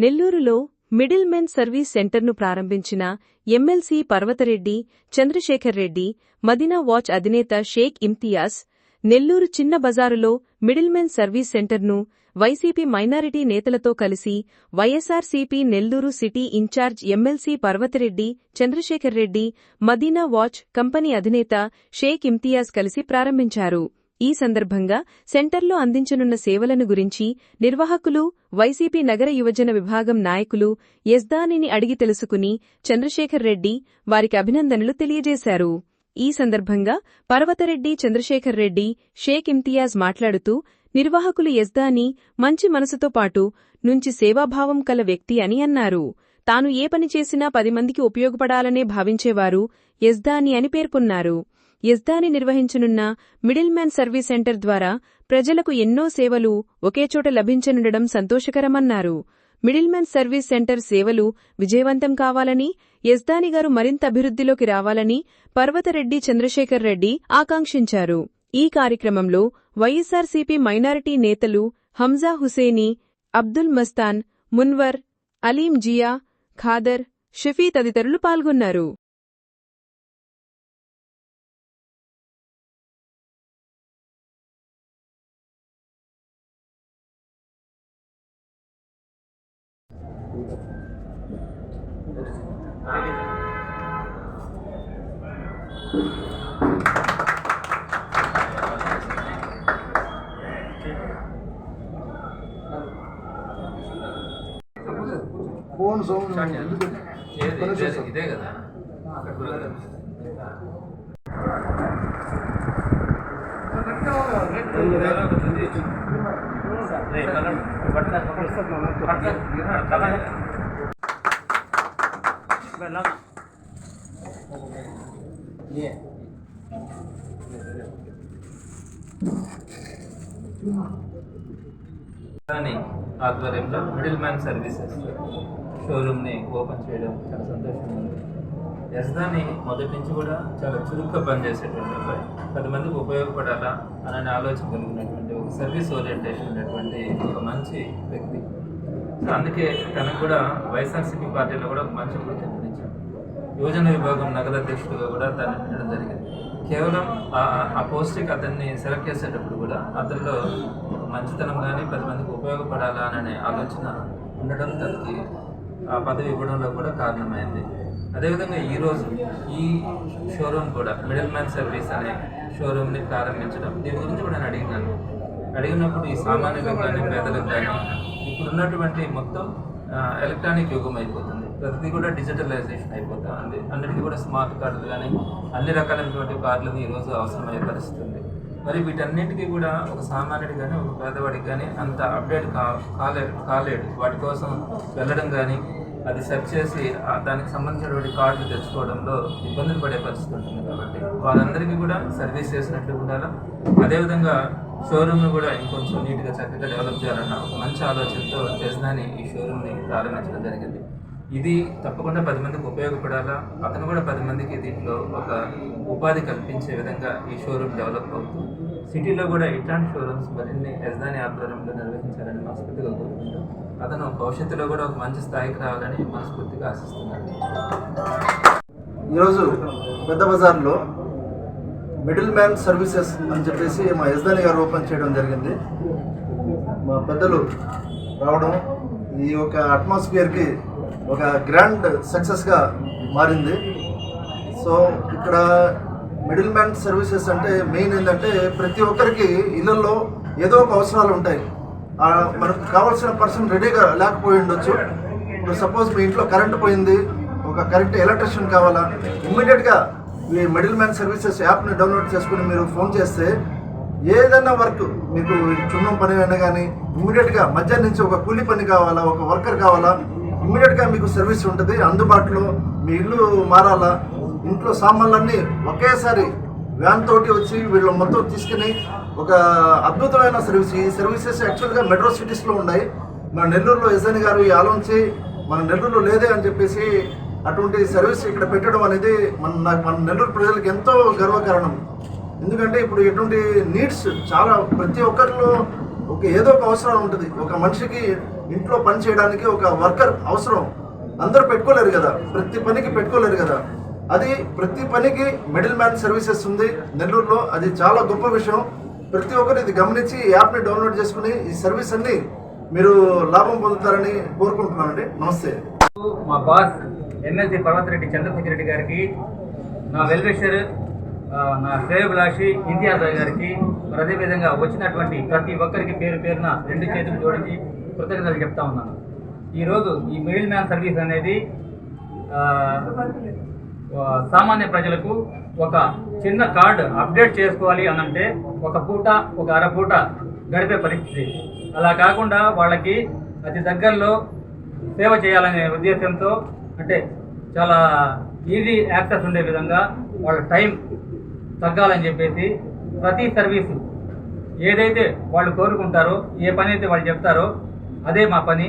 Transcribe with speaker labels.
Speaker 1: నెల్లూరులో middle men service సెంటర్ను ప్రారంభించిన ఎమ్మెల్సీ పర్వతరెడ్డి చంద్రశేఖర్ రెడ్డి మదినా వాచ్ అధినేత షేక్ ఇమ్తియాజ్ నెల్లూరు చిన్న బజారులో మిడిల్ మెన్ సర్వీస్ సెంటర్ను వైసీపీ మైనారిటీ నేతలతో కలిసి YSRCP Nellore city in charge MLC Parvathareddy Chandrasekhar Reddy Madina watch company అధినేత షేక్ ఇమ్తియాజ్ కలిసి ప్రారంభించారు. ఈ సందర్భంగా సెంటర్లో అందించనున్న సేవలను గురించి నిర్వాహకులు వైసీపీ నగర యువజన విభాగం నాయకులు యజ్దానిని అడిగి తెలుసుకుని చంద్రశేఖర్ రెడ్డి వారికి అభినందనలు తెలియజేశారు. ఈ సందర్భంగా పర్వతరెడ్డి చంద్రశేఖర్ రెడ్డి షేక్ ఇమ్తియాజ్ మాట్లాడుతూ నిర్వాహకులు యజ్దాని మంచి మనసుతో పాటు నుంచి సేవాభావం కల వ్యక్తి అని అన్నారు. తాను ఏ పని చేసినా పది మందికి ఉపయోగపడాలనే భావించేవారు యజ్దాని అని పేర్కొన్నారు. యజ్దాని నిర్వహించనున్న మిడిల్ మ్యాన్ సర్వీస్ సెంటర్ ద్వారా ప్రజలకు ఎన్నో సేవలు ఒకేచోట లభించనుండడం సంతోషకరమన్నారు. మిడిల్ మ్యాన్ సర్వీస్ సెంటర్ సేవలు విజయవంతం కావాలని యజ్దాని గారు మరింత అభివృద్ధిలోకి రావాలని పర్వతరెడ్డి చంద్రశేఖర్ రెడ్డి ఆకాంక్షించారు. ఈ కార్యక్రమంలో వైఎస్సార్సీపీ మైనారిటీ నేతలు హంజా హుసేని అబ్దుల్ మస్తాన్ మున్వర్ అలీం జియా ఖాదర్ షఫీ తదితరులు పాల్గొన్నారు.
Speaker 2: ఫోన్ సౌండ్
Speaker 3: ఏది ఇదే- ఇదే ఆధ్వర్యంలో మిడిల్ మ్యాన్ సర్వీసెస్ షోరూమ్ని ఓపెన్ చేయడం చాలా సంతోషంగా ఉంది. యజ్దాని మొదటి నుంచి కూడా చాలా చురుగ్గా పనిచేసేటువంటి అబ్బాయి. పది మందికి ఉపయోగపడాలా అనే ఆలోచన కలిగినటువంటి ఒక సర్వీస్ ఓరియంటేషన్ ఉన్నటువంటి ఒక మంచి వ్యక్తి. సో అందుకే తనకు కూడా వైఎస్ఆర్సీపీ పార్టీలో కూడా మంచి మంచి గుర్తింపునిచ్చాడు యువజన విభాగం నగర అధ్యక్షుడిగా కూడా దాన్ని పెట్టడం జరిగింది. కేవలం ఆ- ఆ పోస్ట్కి అతన్ని సెలెక్ట్ చేసేటప్పుడు కూడా అతనిలో మంచితనం కానీ పది మందికి ఉపయోగపడాలా అనే ఆలోచన ఉండడం తనకి ఆ పదవి ఇవ్వడంలో కూడా కారణమైంది. అదేవిధంగా ఈరోజు ఈ షోరూమ్ కూడా మిడిల్ మ్యాన్ సర్వీస్ అనే షోరూమ్ని ప్రారంభించడం. దీని గురించి కూడా నేను అడిగినాను. అడిగినప్పుడు ఈ సామాన్యులకు కానీ పేదలకు కానీ ఇప్పుడున్నటువంటి మొత్తం ఎలక్ట్రానిక్ యుగం అయిపోతుంది. ప్రతిదీ కూడా డిజిటలైజేషన్ అయిపోతా ఉంది అన్నిటికీ కూడా స్మార్ట్ కార్డులు కానీ అన్ని రకాలైనటువంటి కార్డులు ఈరోజు అవసరమయ్యే పరిస్థితి ఉంది మరి వీటన్నింటికీ కూడా ఒక సామాన్యుడు కానీ ఒక పేదవాడికి కానీ అంత అప్డేట్ కా కాలేడు కాలేడు వాటి కోసం వెళ్ళడం కానీ అది సెర్చ్ చేసి దానికి సంబంధించినటువంటి కార్డులు తెచ్చుకోవడంలో ఇబ్బందులు పడే పరిస్థితి ఉంటుంది కాబట్టి వాళ్ళందరికీ కూడా సర్వీస్ చేసినట్లు ఉండాలా? అదేవిధంగా షోరూమ్ను కూడా ఇంకొంచెం నీట్గా చక్కగా డెవలప్ చేయాలన్న ఒక మంచి ఆలోచనతో యజ్ఞాని ఈ షోరూమ్ని ప్రారంభించడం జరిగింది. ఇది తప్పకుండా పది మందికి ఉపయోగపడాలా? అతను కూడా పది మందికి దీంట్లో ఒక ఉపాధి కల్పించే విధంగా ఈ షోరూమ్ డెవలప్ అవుతూ సిటీలో కూడా ఇట్లాంటి షోరూమ్స్ మరిన్ని యజ్ఞాని ఆధ్వర్యంలో నిర్వహించాలని మనస్ఫూర్తిగా కోరుకుంటూ అతను భవిష్యత్తులో కూడా ఒక మంచి స్థాయికి రావాలని మనస్ఫూర్తిగా ఆశిస్తున్నాను.
Speaker 2: ఈరోజు పెద్ద బజార్లో మిడిల్ మ్యాన్ సర్వీసెస్ అని చెప్పేసి మా యజ్దాని గారు ఓపెన్ చేయడం జరిగింది. మా పెద్దలు రావడం ఈ యొక్క అట్మాస్ఫియర్కి ఒక గ్రాండ్ సక్సెస్గా మారింది. సో ఇక్కడ మిడిల్ మ్యాన్ సర్వీసెస్ అంటే మెయిన్ ఏంటంటే ప్రతి ఒక్కరికి ఇళ్ళల్లో ఏదో ఒక అవసరాలు ఉంటాయి. మనకు కావాల్సిన పర్సన్ రెడీగా లేకపోయి ఉండొచ్చు. ఇప్పుడు సపోజ్ మీ ఇంట్లో కరెంట్ పోయింది ఒక కరెంట్ ఎలక్ట్రిషియన్ కావాలా ఇమ్మీడియట్గా ఈ మిడిల్ మ్యాన్ సర్వీసెస్ యాప్ని డౌన్లోడ్ చేసుకుని మీరు ఫోన్ చేస్తే ఏదైనా వర్క్ మీకు చున్నం పని అయినా కానీ ఇమ్మీడియట్గా మధ్యాహ్నం నుంచి ఒక కూలి పని కావాలా ఒక వర్కర్ కావాలా ఇమ్మీడియట్గా మీకు సర్వీస్ ఉంటుంది. అందుబాటులో మీ ఇల్లు మారాలా ఇంట్లో సామాన్లన్నీ ఒకేసారి వ్యాన్ తోటి వచ్చి వీళ్ళు మొత్తం తీసుకుని ఒక అద్భుతమైన సర్వీస్ ఈ సర్వీసెస్ యాక్చువల్గా మెట్రో సిటీస్లో ఉన్నాయి. మన నెల్లూరులో ఎస్ఎన్ గారు ఈ ఆలోచించి మన నెల్లూరులో లేదే అని చెప్పేసి అటువంటి సర్వీస్ ఇక్కడ పెట్టడం అనేది మన నాకు మన నెల్లూరు ప్రజలకు ఎంతో గర్వకారణం. ఎందుకంటే ఇప్పుడు ఎటువంటి నీడ్స్ చాలా ప్రతి ఒక్కరిలో ఒక ఏదో ఒక అవసరం ఉంటుంది. ఒక మనిషికి ఇంట్లో పని చేయడానికి ఒక వర్కర్ అవసరం. అందరూ పెట్టుకోలేరు కదా. ప్రతి పనికి పెట్టుకోలేరు కదా. అది ప్రతి పనికి మిడిల్ మ్యాన్ సర్వీసెస్ ఉంది నెల్లూరులో. అది చాలా గొప్ప విషయం. ప్రతి ఒక్కరు ఇది గమనించి ఈ యాప్ని డౌన్లోడ్ చేసుకుని ఈ సర్వీస్ అన్ని మీరు లాభం పొందుతారని కోరుకుంటున్నానండి. నమస్తే.
Speaker 4: మా బాస్ ఎమ్మెల్సీ పర్వతరెడ్డి చంద్రశేఖర్ రెడ్డి గారికి నా వెల్విషర్ నా శ్రేయభిలాషి ఇంతియాజ్ గారికి మరి అదేవిధంగా వచ్చినటువంటి ప్రతి ఒక్కరికి పేరు పేరున రెండు చేతులు జోడించి కృతజ్ఞతలు చెప్తా ఉన్నాను. ఈరోజు ఈ మిడిల్ మ్యాన్ సర్వీస్ అనేది సామాన్య ప్రజలకు ఒక చిన్న కార్డు అప్డేట్ చేసుకోవాలి అని అంటే ఒక పూట ఒక అర పూట గడిపే పరిస్థితి. అలా కాకుండా వాళ్ళకి అతి దగ్గరలో సేవ చేయాలనే ఉద్దేశంతో అంటే చాలా ఈజీ యాక్సెస్ ఉండే విధంగా వాళ్ళ టైం తగ్గాలని చెప్పేసి ప్రతి సర్వీసు ఏదైతే వాళ్ళు కోరుకుంటారో ఏ పని అయితే వాళ్ళు చెప్తారో అదే మా పని.